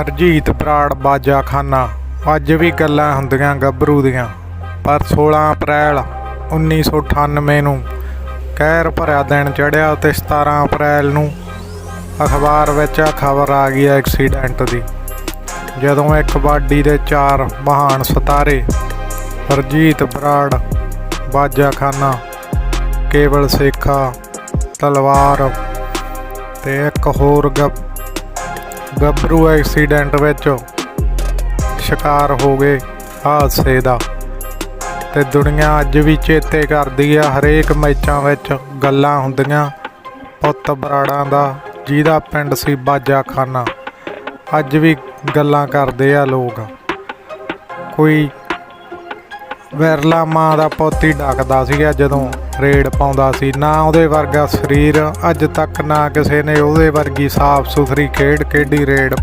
ਅਰਜੀਤ ਬਰਾੜ ਬਾਜਾਖਾਨਾ। ਅੱਜ ਵੀ ਗੱਲਾਂ ਹੁੰਦੀਆਂ ਗੱਭਰੂ ਦੀਆਂ। ਪਰ 16 ਅਪ੍ਰੈਲ 1998 ਨੂੰ ਕਹਿਰ ਭਰਿਆ ਦਿਨ ਚੜਿਆ ਤੇ 17 ਅਪ੍ਰੈਲ ਨੂੰ ਅਖਬਾਰ ਵਿੱਚ ਖਬਰ ਆ ਗਈ ਐਕਸੀਡੈਂਟ ਦੀ। ਜਦੋਂ ਇੱਕ ਬਾਡੀ ਦੇ ਚਾਰ ਮਹਾਨ ਸਿਤਾਰੇ ਹਰਜੀਤ ਬਰਾੜ ਬਾਜਾਖਾਨਾ, ਕੇਵਲ ਸੇਖਾ, ਤਲਵਾਰ ਤੇ ਇੱਕ ਹੋਰ ਗੱਭ ਗੱਭਰੂ ਐਕਸੀਡੈਂਟ ਵਿੱਚ ਸ਼ਿਕਾਰ ਹੋ ਗਏ ਹਾਦਸੇ ਦਾ। ਤੇ ਦੁਨੀਆ ਅੱਜ ਵੀ ਚੇਤੇ ਕਰਦੀ ਆ, ਹਰੇਕ ਮੈਚਾਂ ਵਿੱਚ ਗੱਲਾਂ ਹੁੰਦੀਆਂ, ਪੁੱਤ ਬਰਾੜਾਂ ਦਾ, ਜਿਹਦਾ ਪਿੰਡ ਸੀ ਬਾਜਾ ਖਾਨਾ ਅੱਜ ਵੀ ਗੱਲਾਂ ਕਰਦੇ ਆ ਲੋਕ। ਕੋਈ ਵਿਰਲਾ ਮਾਂ ਦਾ ਪੋਤੀ ਡੱਕਦਾ ਸੀਗਾ ਜਦੋਂ ਰੇਡ ਪਾਉਂਦਾ ਸੀ। ਨਾ ਉਹਦੇ ਵਰਗਾ ਸਰੀਰ, ਅੱਜ ਤੱਕ ਨਾ ਕਿਸੇ ਨੇ ਉਹਦੇ ਵਰਗੀ ਸਾਫ਼ ਸੁਥਰੀ ਖੇਡ ਖੇਡੀ ਰੇਡ